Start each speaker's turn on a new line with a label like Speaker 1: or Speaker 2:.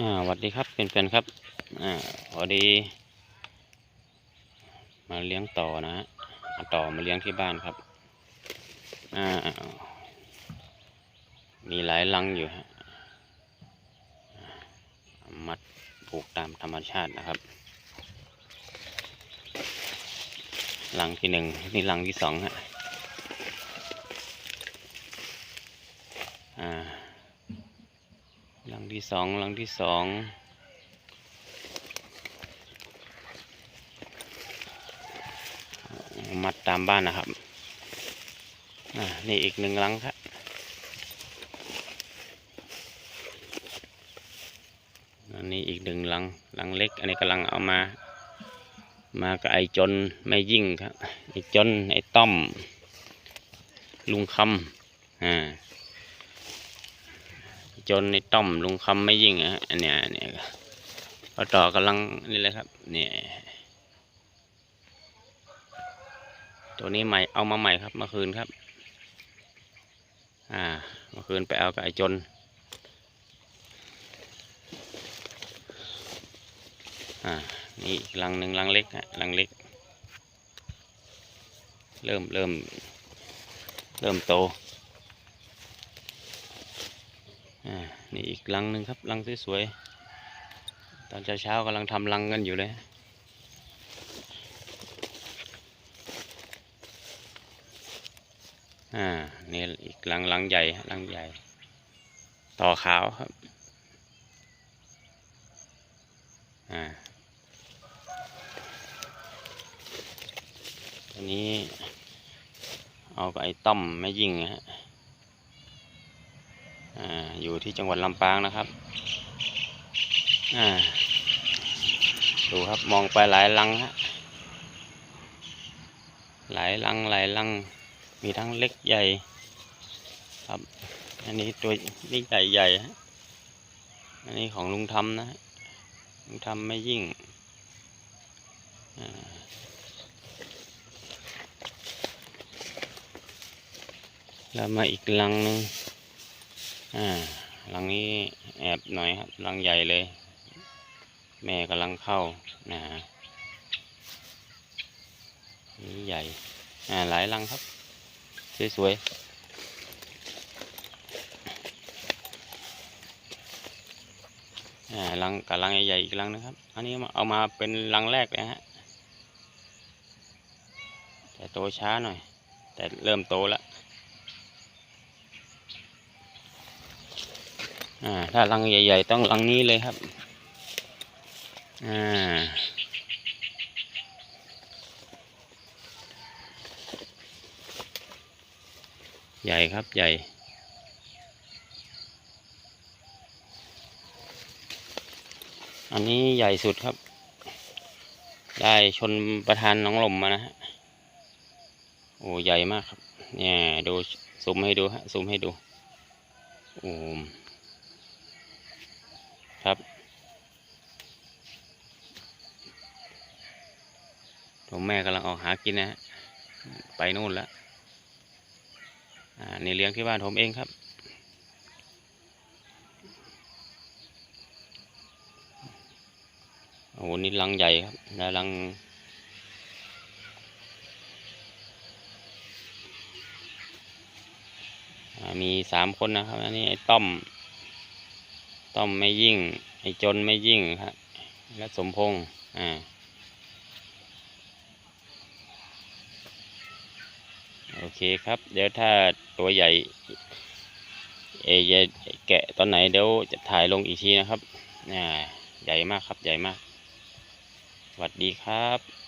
Speaker 1: อ่าสวัสดีครับเป็นแฟนๆครับอ่าพอดี มาเลี้ยงต่อนะฮะต่อมาเลี้ยงที่บ้านครับอ่ามีหลายรังอยู่ฮะมัดผูกตามธรรมชาตินะครับรังที่หนึ่งนี่รังที่สองฮะอ่า หลัง ที่สองหลังที่สองมัดตามบ้านนะครับนี่อีกหนึ่งหลังครับอันนี้อีกหนึ่งหลังหลังเล็ก อันนี้กำลังเอามา มากับไอ้จนไม่ยิ่งครับ ไอ้จนไอ้ต้อม ลุงคำอ่า จนในต้อมลุงคำไม่ยิ่งอะฮะอันเนี้ยอันเนี้ยพอต่อกำลังนี่เลยครับเนี่ยตัวนี้ใหม่เอามาใหม่ครับเมื่อคืนครับ อ่าเมื่อคืนไปเอากับไอ้จนอ่านี่อีกลังหนึ่งลังเล็กฮะลังเล็ก เริ่มเริ่มเริ่มโต อ่า นี่อีกรังหนึ่งครับรังสวยๆตอนเช้าๆกำลังทำรังกันอยู่เลย อ่านี่อีกรังรังใหญ่ฮะรังใหญ่ ต่อขาวครับ อ่าอันนี้เอาไอ้ต้อมไม่ยิงฮะ อ่าอยู่ที่จังหวัดลำปางนะครับอ่าดูครับมองไปหลายลังฮะหลายลังหลายลังมีทั้งเล็กใหญ่ครับ อันนี้ตัวนี่ใหญ่ใหญ่ฮะอันนี้ของลุงทำนะลุงทำไม่ยิ่งแล้วมาอีกลังหนึ่ง อ่าหลังนี้แอบหน่อยครับหลังใหญ่เลย แม่กำลังเข้านะฮะนี่ใหญ่อ่าหลายหลังครับ สวยๆอ่าหลังกับหลังใหญ่ๆอีกหลังนะครับ อันนี้เอามาเป็นหลังแรกเลยฮะแต่โตช้าหน่อย แต่เริ่มโตแล้ว อ่าถ้ารังใหญ่ ๆ ต้องรังนี้เลยครับอ่าใหญ่ครับใหญ่อันนี้ใหญ่สุดครับ ได้ชนประธานน้องลมมานะฮะ โอ้ใหญ่มากครับ เนี่ยดูซูมให้ดูฮะซูมให้ดู โอ้ ครับผมแม่กำลังออกหากินนะฮะ ไปนู่นแล้ว อ่า นี่เลี้ยงที่บ้านผมเองครับ โอ้โห นี่รังใหญ่ครับแล้วรังมีสามคนนะครับ อันนี้ไอ้ต้อม ต้อมไม่ยิ่งไอ้จนไม่ยิ่งครับและสมพงษ์อ่าโอเคครับ เดี๋ยวถ้าตัวใหญ่เอใหญ่แกะตอนไหนเดี๋ยวจะถ่ายลงอีกทีนะครับอ่าใหญ่มากครับใหญ่มากสวัสดีครับ